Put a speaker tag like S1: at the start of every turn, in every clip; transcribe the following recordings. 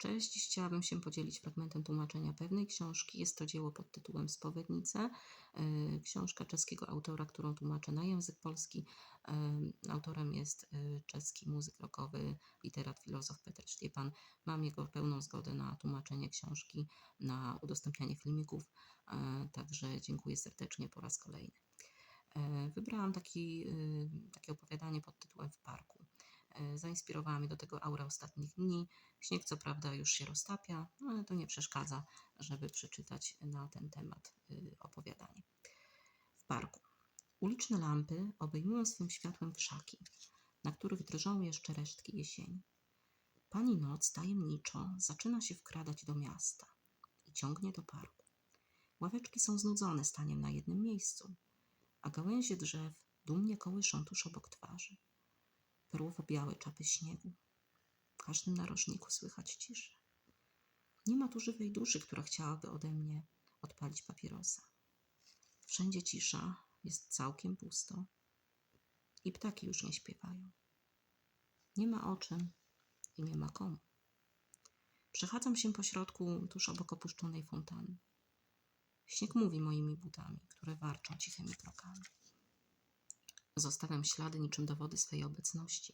S1: Cześć, chciałabym się podzielić fragmentem tłumaczenia pewnej książki. Jest to dzieło pod tytułem Spowiednice. E, Książka czeskiego autora, którą tłumaczę na język polski. E, Autorem jest e, czeski muzyk rockowy, literat, filozof Petr Sztiepan. Mam jego pełną zgodę na tłumaczenie książki, na udostępnianie filmików, także dziękuję serdecznie po raz kolejny. Wybrałam taki, takie opowiadanie pod tytułem W parku. E, Zainspirowała mnie do tego aura ostatnich dni. Śnieg co prawda już się roztapia, no ale to nie przeszkadza, żeby przeczytać na ten temat y, opowiadanie. W parku. Uliczne lampy obejmują swym światłem krzaki, na których drżą jeszcze resztki jesieni. Pani noc tajemniczo zaczyna się wkradać do miasta i ciągnie do parku. Ławeczki są znudzone staniem na jednym miejscu, a gałęzie drzew dumnie kołyszą tuż obok twarzy. Perłowo-białe czapy śniegu. W każdym narożniku słychać ciszę. Nie ma tu żywej duszy, która chciałaby ode mnie odpalić papierosa. Wszędzie cisza, jest całkiem pusto i ptaki już nie śpiewają. Nie ma o czym i nie ma komu. Przechadzam się po środku tuż obok opuszczonej fontanny. Śnieg mówi moimi butami, które warczą cichymi krokami. Zostawiam ślady niczym dowody swej obecności.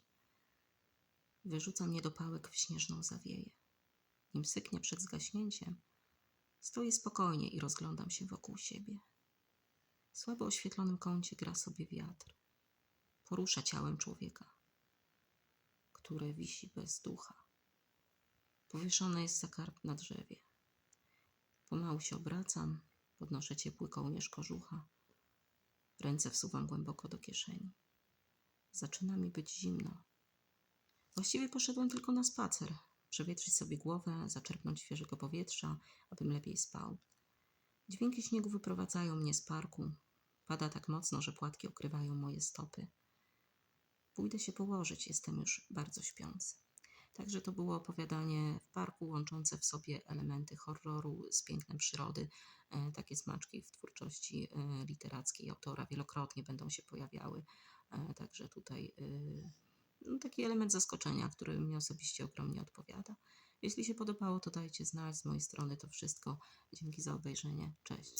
S1: Wyrzucam niedopałek w śnieżną zawieję. Nim syknie przed zgaśnięciem, stoję spokojnie i rozglądam się wokół siebie. W słabo oświetlonym kącie gra sobie wiatr. Porusza ciałem człowieka, które wisi bez ducha. Powieszone jest za karp na drzewie. Pomału się obracam, podnoszę ciepły kołnierz kożucha. Ręce wsuwam głęboko do kieszeni. Zaczyna mi być zimno. Właściwie poszedłem tylko na spacer, przewietrzyć sobie głowę, zaczerpnąć świeżego powietrza, abym lepiej spał. Dźwięki śniegu wyprowadzają mnie z parku. Pada tak mocno, że płatki okrywają moje stopy. Pójdę się położyć, jestem już bardzo śpiący. Także to było opowiadanie w parku, łączące w sobie elementy horroru z pięknem przyrody. E, Takie smaczki w twórczości e, literackiej autora wielokrotnie będą się pojawiały. E, Także tutaj no, taki element zaskoczenia, który mi osobiście ogromnie odpowiada. Jeśli się podobało, to dajcie znać. Z mojej strony to wszystko. Dzięki za obejrzenie. Cześć.